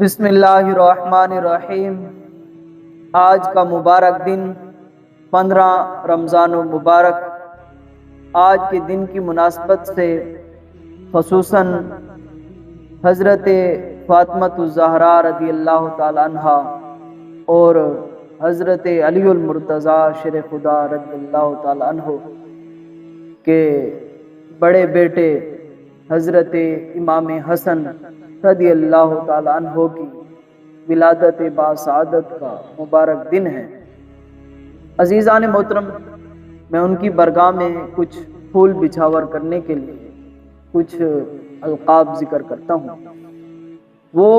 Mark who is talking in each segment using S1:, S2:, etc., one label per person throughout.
S1: بسم اللہ الرحمن الرحیم۔ آج کا مبارک دن، پندرہ رمضان المبارک۔ آج کے دن کی مناسبت سے خصوصاً حضرت فاطمۃ الزہرا رضی اللہ تعالیٰ عنہ اور حضرت علی المرتضیٰ شر خدا رضی اللہ تعالیٰ عنہ کے بڑے بیٹے حضرت امام حسن رضی اللہ تعالیٰ عنہ کی ولادت باسعادت کا مبارک دن ہے۔ عزیزان محترم، میں ان کی برگاہ میں کچھ پھول بچھاور کرنے کے لیے کچھ القاب ذکر کرتا ہوں۔ وہ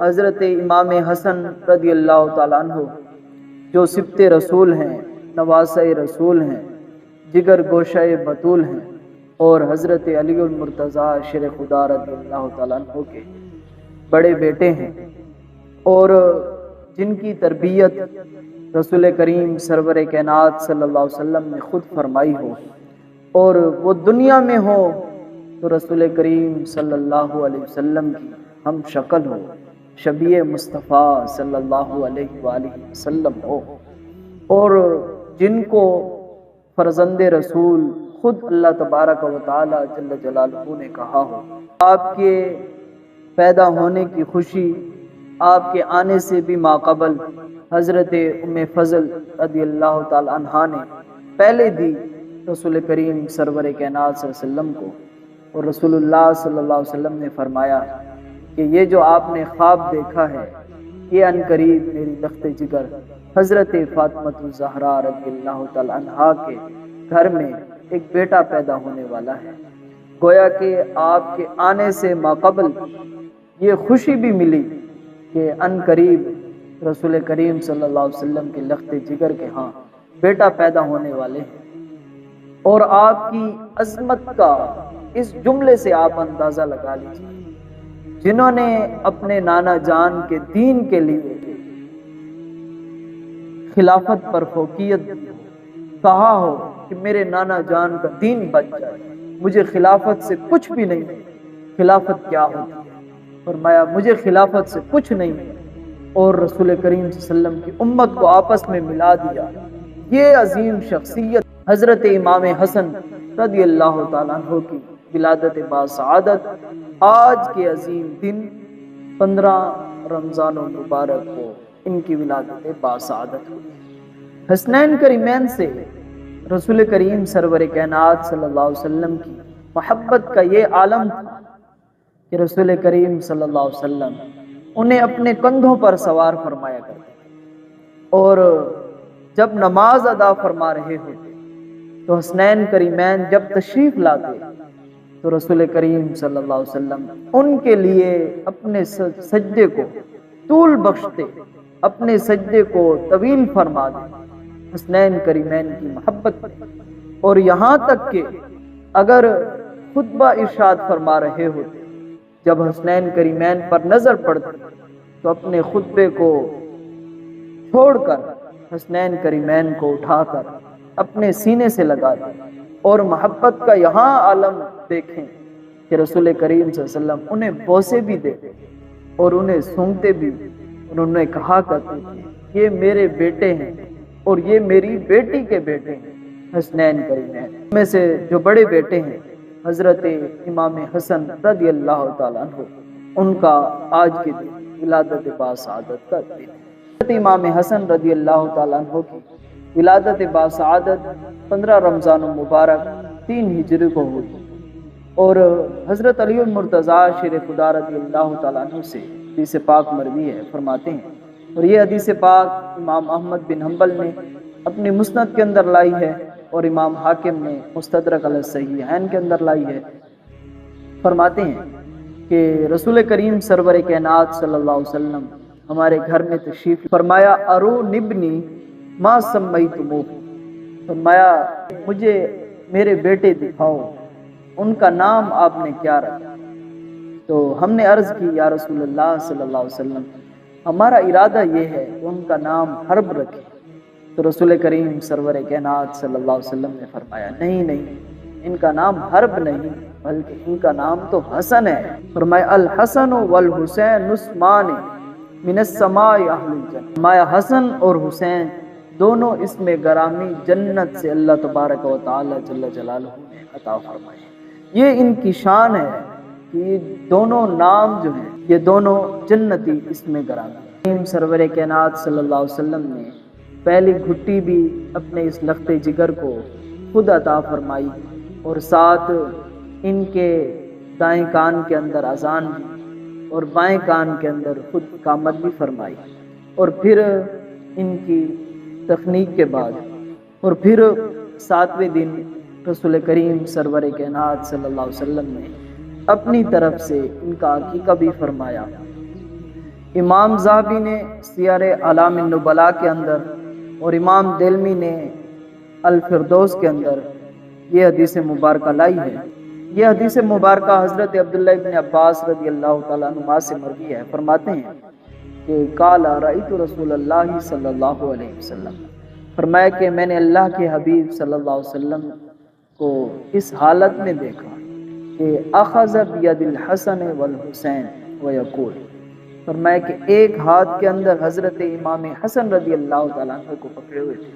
S1: حضرت امام حسن رضی اللہ تعالیٰ عنہ، جو سبت رسول ہیں، نواس رسول ہیں، جگر گوشہ بطول ہیں اور حضرت علی المرتضیٰ شر خدا رضی اللہ تعالیٰ عنہ کے بڑے بیٹے ہیں اور جن کی تربیت رسول کریم سرور کائنات صلی اللہ علیہ وسلم نے خود فرمائی ہو اور وہ دنیا میں ہو تو رسول کریم صلی اللہ علیہ وسلم کی ہم شکل ہو، شبیہ مصطفیٰ صلی اللہ علیہ وآلہ وسلم ہو۔ اور جن کو فرزند رسول خود اللہ تبارک و تعالی جل جلالہ نے کہا ہو، آپ کے پیدا ہونے کی خوشی آپ کے آنے سے بھی ماقبل۔ حضرت ام فضل رضی اللہ تعالی عنہ نے پہلے دی رسول کریم سرور کائنات صلی اللہ علیہ وسلم کو۔ اور رسول اللہ صلی اللہ علیہ وسلم نے فرمایا کہ یہ جو آپ نے خواب دیکھا ہے، یہ ان قریب میری لخت جگر۔ حضرت فاطمت الزہرا رضی اللہ تعالی عنہ کے گھر میں ایک بیٹا پیدا ہونے والا ہے۔ گویا کہ آپ کے آنے سے ماقبل یہ خوشی بھی ملی کہ ان قریب رسول کریم صلی اللہ علیہ وسلم کے لخت جگر کے ہاں بیٹا پیدا ہونے والے ہیں۔ اور آپ کی عظمت کا اس جملے سے آپ اندازہ لگا لیجیے جنہوں نے اپنے نانا جان کے دین کے لیے خلافت پر فوقیت کہا ہو کہ میرے نانا جان کا دین بچ جائے، مجھے خلافت سے کچھ بھی نہیں، خلافت کیا ہوتی؟ ہے فرمایا، مجھے خلافت سے کچھ نہیں اور رسول کریم صلی اللہ علیہ وسلم کی امت کو آپس میں ملا دیا۔ یہ عظیم شخصیت حضرت امام حسن رضی اللہ تعالیٰ عنہ کی ولادت باسعادت آج کے عظیم دن پندرہ رمضان و مبارک کو ان کی ولادت باسعادت ہوئی۔ حسنین کریمین سے رسول کریم سرور کائنات صلی اللہ علیہ وسلم کی محبت کا یہ عالم تھا۔ کہ رسول کریم صلی اللہ علیہ وسلم انہیں اپنے کندھوں پر سوار فرمایا کرتے اور جب نماز ادا فرما رہے ہوتے، تو حسنین کریمین جب تشریف لاتے، تو رسول کریم صلی اللہ علیہ وسلم ان کے لیے اپنے سجدے کو طول بخشتے، اپنے سجدے کو طویل فرما دے۔ حسنین کریمین کی محبت۔ اور یہاں تک کہ اگر خطبہ ارشاد فرما رہے ہوتے جب حسنین کریمین پر نظر پڑتی تو اپنے خطبے کو چھوڑ کر حسنین کریمین کو اٹھا کر اپنے سینے سے لگا دیں اور محبت کا یہاں عالم دیکھیں کہ رسول کریم صلی اللہ علیہ وسلم انہیں بوسے بھی دے اور انہیں سونگتے بھی انہوں نے کہا کرتے یہ میرے بیٹے ہیں اور یہ میری بیٹی کے بیٹے ہیں، حسنین کریمین۔ میں سے جو بڑے بیٹے ہیں حضرت امام حسن رضی اللہ تعالیٰ عنہ، ان کا آج کے دن ولادت باسعادت کا دن حضرت امام حسن رضی اللہ تعالیٰ عنہ کی ولادت باسعادت پندرہ رمضان مبارک تین ہجری کو ہوئی۔ اور حضرت علی المرتضیٰ شیر خدا رضی اللہ تعالیٰ عنہ سے حدیث پاک مروی ہے، فرماتے ہیں۔ اور یہ حدیث پاک امام احمد بن حنبل نے اپنی مسند کے اندر لائی ہے۔ اور امام حاکم نے مستدرک علیہ صحیحین کے اندر لائی ہے۔ فرماتے ہیں کہ رسول کریم سرور کائنات صلی اللہ علیہ وسلم ہمارے گھر میں تشریف فرمایا، ارو نبنی ما سمئی تمو فرمایا، مجھے میرے بیٹے دکھاؤ، ان کا نام آپ نے کیا رکھا؟ تو ہم نے عرض کی، یا رسول اللہ صلی اللہ علیہ وسلم، ہمارا ارادہ یہ ہے کہ ان کا نام حرب رکھے تو رسول کریم سرور کائنات صلی اللہ علیہ وسلم نے فرمایا، نہیں نہیں، ان کا نام حرب نہیں، بلکہ ان کا نام تو حسن ہے۔ فرمایا، الحسن والحسین عثمان من السماء اہل الجنہ۔ مایا حسن اور حسین دونوں اس میں گرامی جنت سے اللہ تبارک و تعالی جل جلالہ نے عطا فرمائے یہ ان کی شان ہے کہ یہ دونوں نام جو ہیں، یہ دونوں جنتی اس میں گرامی سرور کائنات صلی اللہ علیہ وسلم نے پہلی گھٹی بھی اپنے اس لخت جگر کو خود عطا فرمائی اور ساتھ ان کے دائیں کان کے اندر اذان بھی اور بائیں کان کے اندر خود کامت بھی فرمائی اور پھر ان کی تخنیق کے بعد اور پھر ساتویں دن رسول کریم سرور کائنات صلی اللہ علیہ وسلم نے اپنی طرف سے ان کا عقیقہ بھی فرمایا۔ امام زہبی نے سیار علام النبلا کے اندر اور امام دلمی نے الفردوس کے اندر یہ حدیث مبارکہ لائی ہے۔ یہ حدیث مبارکہ حضرت عبداللہ ابن عباس رضی اللہ تعالیٰ عنہ سے مرغی ہے۔ فرماتے ہیں کہ کالا رعیت رسول اللہ صلی اللہ علیہ وسلم۔ فرمایا کہ میں نے اللہ کے حبیب صلی اللہ علیہ وسلم کو اس حالت میں دیکھا کہ اخذ بید الحسن والحسین ویقول۔ فرمایا کہ ایک ہاتھ کے اندر حضرت امام حسن رضی اللہ تعالیٰ عنہ کو پکڑے ہوئے تھے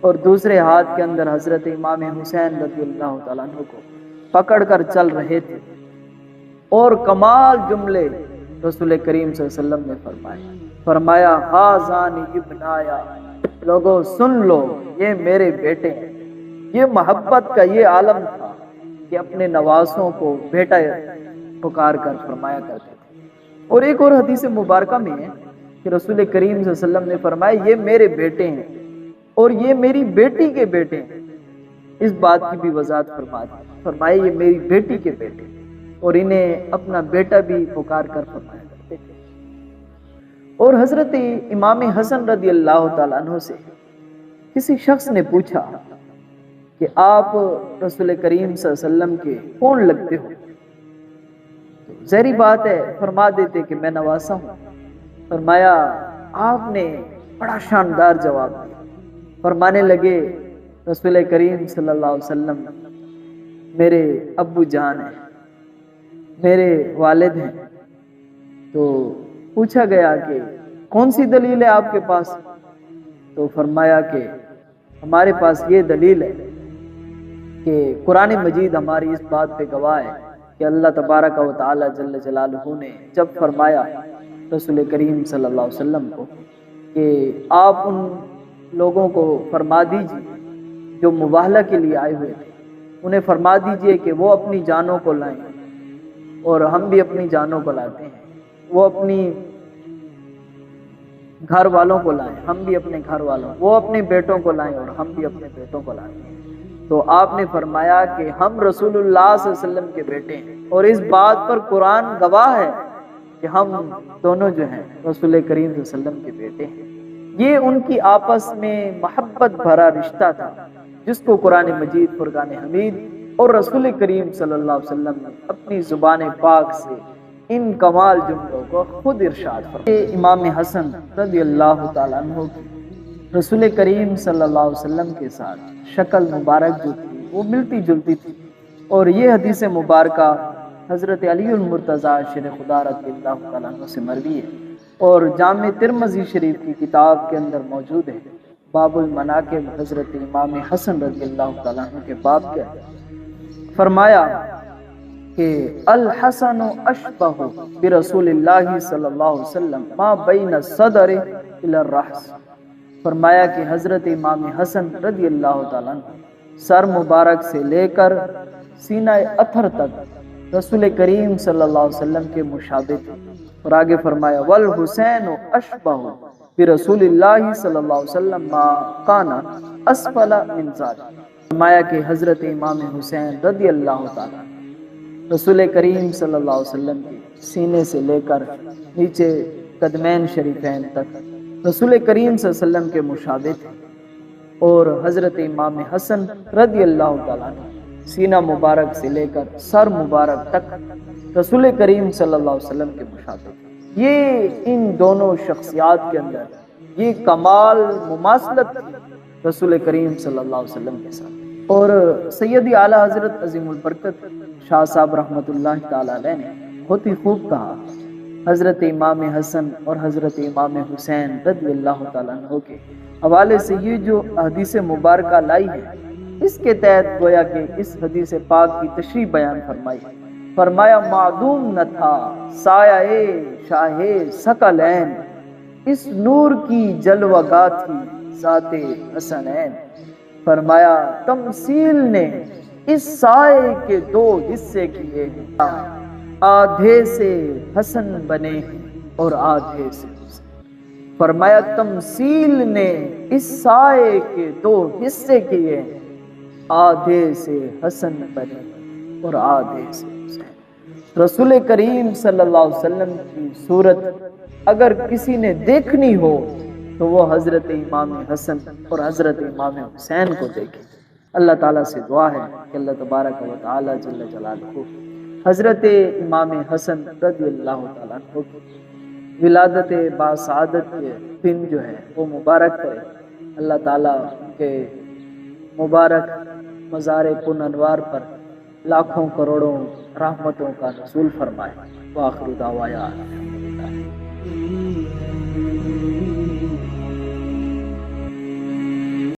S1: اور دوسرے ہاتھ کے اندر حضرت امام حسین رضی اللہ تعالیٰ عنہ کو پکڑ کر چل رہے تھے۔ اور کمال جملے رسول کریم صلی اللہ علیہ وسلم نے فرمایا فرمایا ہازانی ابن آیا لوگوں سن لو، یہ میرے بیٹے ہیں۔ یہ محبت کا یہ عالم تھا کہ اپنے نوازوں کو بیٹا پکار کر فرمایا کرتے تھے۔ اور ایک اور حدیث مبارکہ میں ہے کہ رسول کریم صلی اللہ علیہ وسلم نے فرمایا، یہ میرے بیٹے ہیں اور یہ میری بیٹی کے بیٹے ہیں۔ اس بات کی بھی وضاحت فرما دی۔ فرمایا، یہ میری بیٹی کے بیٹے اور انہیں اپنا بیٹا بھی پکار کر فرمایا۔ کرتے تھے اور حضرت امام حسن رضی اللہ تعالیٰ عنہ سے کسی شخص نے پوچھا کہ آپ رسول کریم صلی اللہ علیہ وسلم کے کون لگتے ہو؟ زہری بات ہے، فرما دیتے کہ میں نواسا ہوں۔ فرمایا، آپ نے بڑا شاندار جواب دیا۔ فرمانے لگے، رسول کریم صلی اللہ علیہ وسلم، میرے ابو جان ہیں، میرے والد ہیں۔ تو پوچھا گیا کہ کون سی دلیل ہے آپ کے پاس؟ تو فرمایا کہ ہمارے پاس یہ دلیل ہے کہ قرآن مجید ہماری اس بات پہ گواہ ہے۔ کہ اللہ تبارک و تعالی جل جلالہ نے جب فرمایا رسول کریم صلی اللہ علیہ وسلم کو کہ آپ ان لوگوں کو فرما دیجیے جو مباہلہ کے لیے آئے ہوئے تھے، انہیں فرما دیجیے کہ وہ اپنی جانوں کو لائیں اور ہم بھی اپنی جانوں کو لاتے ہیں، وہ اپنی گھر والوں کو لائیں، ہم بھی اپنے گھر والوں، وہ اپنے بیٹوں کو لائیں اور ہم بھی اپنے بیٹوں کو لائیں تو آپ نے فرمایا کہ ہم رسول اللہ صلی اللہ علیہ وسلم کے بیٹے ہیں۔ اور اس بات پر قرآن گواہ ہے کہ ہم دونوں جو ہیں رسول کریم صلی اللہ علیہ وسلم کے بیٹے ہیں۔ یہ ان کی آپس میں محبت بھرا رشتہ تھا، جس کو قرآن مجید، فرقان حمید اور رسول کریم صلی اللہ علیہ وسلم نے اپنی زبان پاک سے ان کمال جملوں کو خود ارشاد فرمایا۔ امام حسن رضی اللہ تعالیٰ عنہ کی رسول کریم صلی اللہ علیہ وسلم کے ساتھ شکل مبارک جو تھی، وہ ملتی جلتی تھی۔ اور یہ حدیث مبارکہ حضرت علی المرتضی شر خدا رضی اللہ تعالیٰ عنہ سے مروی ہے۔ اور جامع ترمزی شریف کی کتاب کے اندر موجود ہے۔ باب المناقب حضرت امام حسن رضی اللہ تعالیٰ عنہ کے باب کیا ہے فرمایا کہ الحسن اشبہ برسول اللہ صلی اللہ علیہ وسلم ما بین صدر الى الرحس۔ فرمایا کہ حضرت امام حسن رضی اللہ تعالیٰ سر مبارک سے لے کر سینہ اتھر تک رسول کریم صلی اللہ علیہ وسلم کے مشابہ تھے۔ اور آگے فرمایا، والحسین اشبہ پھر رسول اللہ صلی اللہ علیہ وسلم ما کانا اسفل من ذات فرمایا کہ حضرت امام حسین رضی اللہ تعالیٰ رسول کریم صلی اللہ علیہ وسلم کے سینے سے لے کر نیچے قدمین شریفین تک رسول کریم صلی اللہ علیہ وسلم کے مشابہ تھے اور حضرت امام حسن رضی اللہ تعالیٰ نے سینہ مبارک سے لے کر سر مبارک تک رسول کریم صلی اللہ علیہ وسلم کے مشابہ تھے۔ یہ ان دونوں شخصیات کے اندر یہ کمال مماثلت تھی رسول کریم صلی اللہ علیہ وسلم کے ساتھ۔ اور سیدی اعلیٰ حضرت عظیم البرکت شاہ صاحب رحمۃ اللہ تعالیٰ علیہ نے بہت ہی خوب کہا حضرت امام حسن اور حضرت امام حسین رضی اللہ تعالیٰ عنہ کے حوالے سے یہ جو حدیث مبارکہ لائی ہے، اس کے تحت گویا کہ اس حدیث پاک کی تشریح بیان فرمائی۔ فرمایا، معدوم نہ تھا، سایہ شاہ سکلین اس نور کی جلوہ گاہ تھی ذات حسنین۔ فرمایا، تمثیل نے اس سائے کے دو حصے کیے۔ ہیں آدھے سے حسن بنے اور آدھے سے حسن۔ فرمایا تمثیل نے اس سائے کے دو حصے کیے آدھے سے حسن بنے اور آدھے سے رسول کریم صلی اللہ علیہ وسلم کی صورت اگر کسی نے دیکھنی ہو، تو وہ حضرت امام حسن اور حضرت امام حسین کو دیکھے۔ اللہ تعالیٰ سے دعا ہے کہ اللہ تبارک و تعالیٰ جل جلالہ حضرت امام حسن رضی اللہ تعالیٰ عنہ کی ولادت باسعادت کے دن جو ہے وہ مبارک کرے اللہ تعالیٰ کے مبارک مزار پن انوار پر لاکھوں کروڑوں رحمتوں کا نزول فرمائے۔ وآخر دعوایا الحمدللہ۔